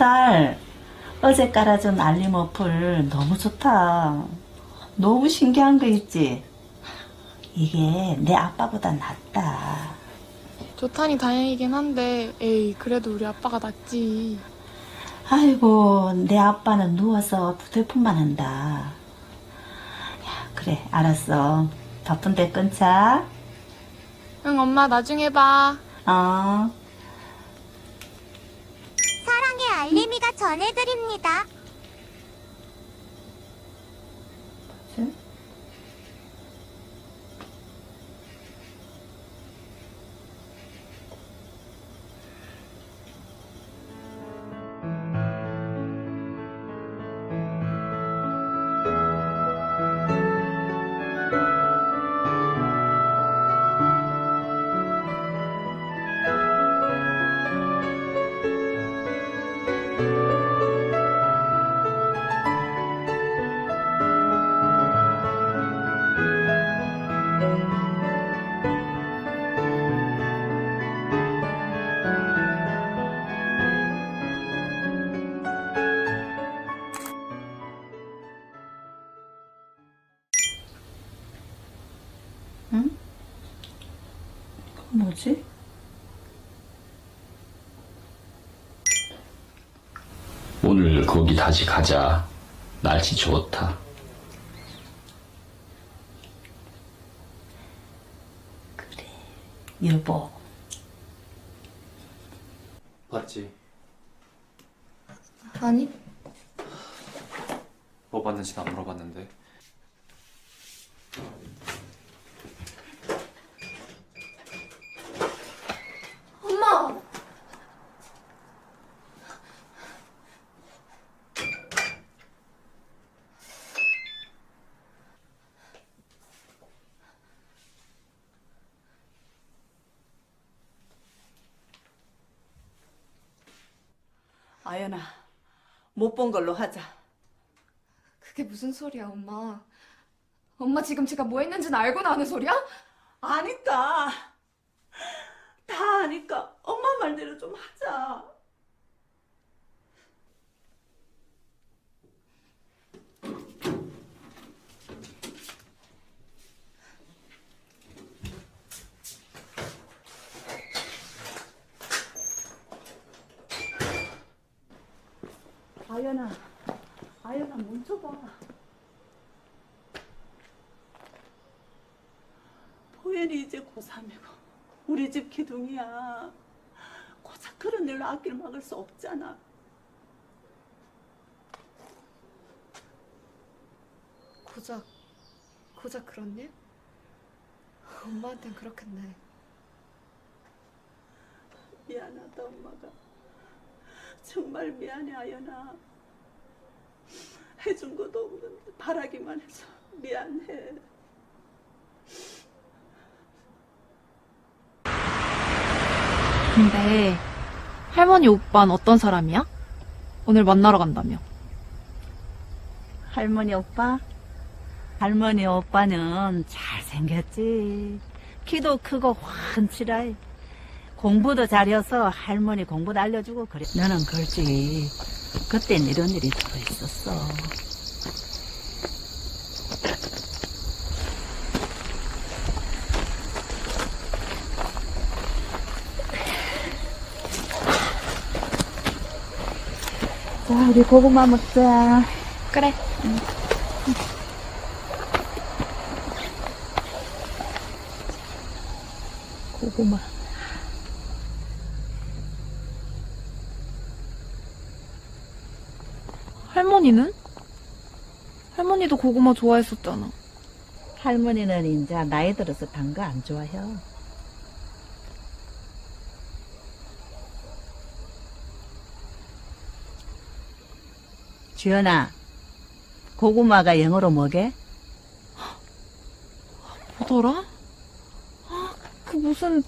딸, 어제 깔아준 알림 어플 너무 좋다. 너무 신기한 거 있지? 이게 내 아빠보다 낫다. 좋다니 다행이긴 한데, 에이, 그래도 우리 아빠가 낫지. 아이고, 내 아빠는 누워서 휴대폰만 한다. 야, 그래, 알았어. 바쁜데 끊자. 응, 엄마 나중에 봐. 어. 알림이가 전해드립니다. 뭐지? 오늘 거기 다시 가자. 날씨 좋다. 여보. 봤지? 아니? 뭐 봤는지 나 물어봤는데 엄마! 아연아, 못 본 걸로 하자. 그게 무슨 소리야, 엄마. 엄마 지금 제가 뭐 했는지는 알고 나는 소리야? 아니까. 다 아니까 엄마 말대로 좀 하자. 아연아, 아연아 멈춰봐. 호연이 이제 고3이고 우리 집 기둥이야. 고작 그런 일로 앞길 막을 수 없잖아. 고작, 고작 그런 일? 엄마한텐 그렇겠네. 미안하다 엄마가. 정말 미안해 아연아. 해준 것도 없는데 바라기만 해서 미안해. 근데 할머니 오빠는 어떤 사람이야? 오늘 만나러 간다며. 할머니 오빠? 할머니 오빠는 잘생겼지. 키도 크고 환칠해. 공부도 잘해서 할머니 공부도 알려주고 그래. 너는 그렇지. 그땐 이런 일이 더 있었어. 자, 우리 고구마 먹자. 그래. 고구마. 할머니는? 할머니도 고구마 좋아했었잖아. 할머니는 이제 나이 들어서 단 거 안 좋아해요. 주연아, 고구마가 영어로 뭐게? 뭐더라? 아, 그 무슨,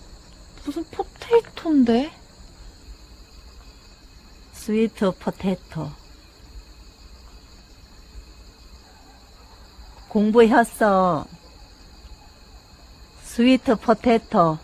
무슨 포테이토인데? 스위트 포테토. 공부했어. 스위트 포테토.